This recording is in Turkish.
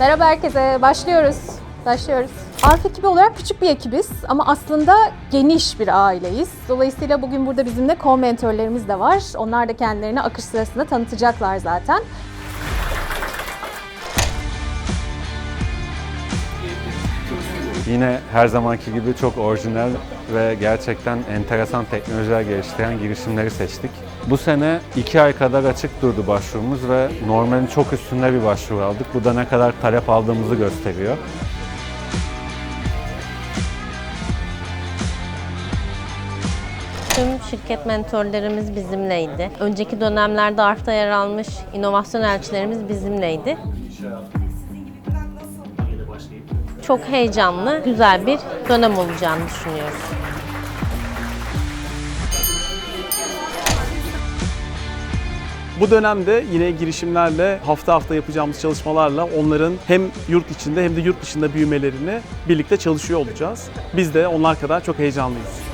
Merhaba herkese, başlıyoruz. Başlıyoruz. Arf ekibi olarak küçük bir ekibiz ama aslında geniş bir aileyiz. Dolayısıyla bugün burada bizimle co-mentörlerimiz de var. Onlar da kendilerini akış sırasında tanıtacaklar zaten. Yine her zamanki gibi çok orijinal ve gerçekten enteresan teknolojiler geliştiren girişimleri seçtik. Bu sene iki ay kadar açık durdu başvurumuz ve normalin çok üstünde bir başvuru aldık. Bu da ne kadar talep aldığımızı gösteriyor. Tüm şirket mentorlarımız bizimleydi. Önceki dönemlerde ARF'ta yer almış inovasyon elçilerimiz bizimleydi. Çok heyecanlı, güzel bir dönem olacağını düşünüyoruz. Bu dönemde yine girişimlerle hafta hafta yapacağımız çalışmalarla onların hem yurt içinde hem de yurt dışında büyümelerini birlikte çalışıyor olacağız. Biz de onlar kadar çok heyecanlıyız.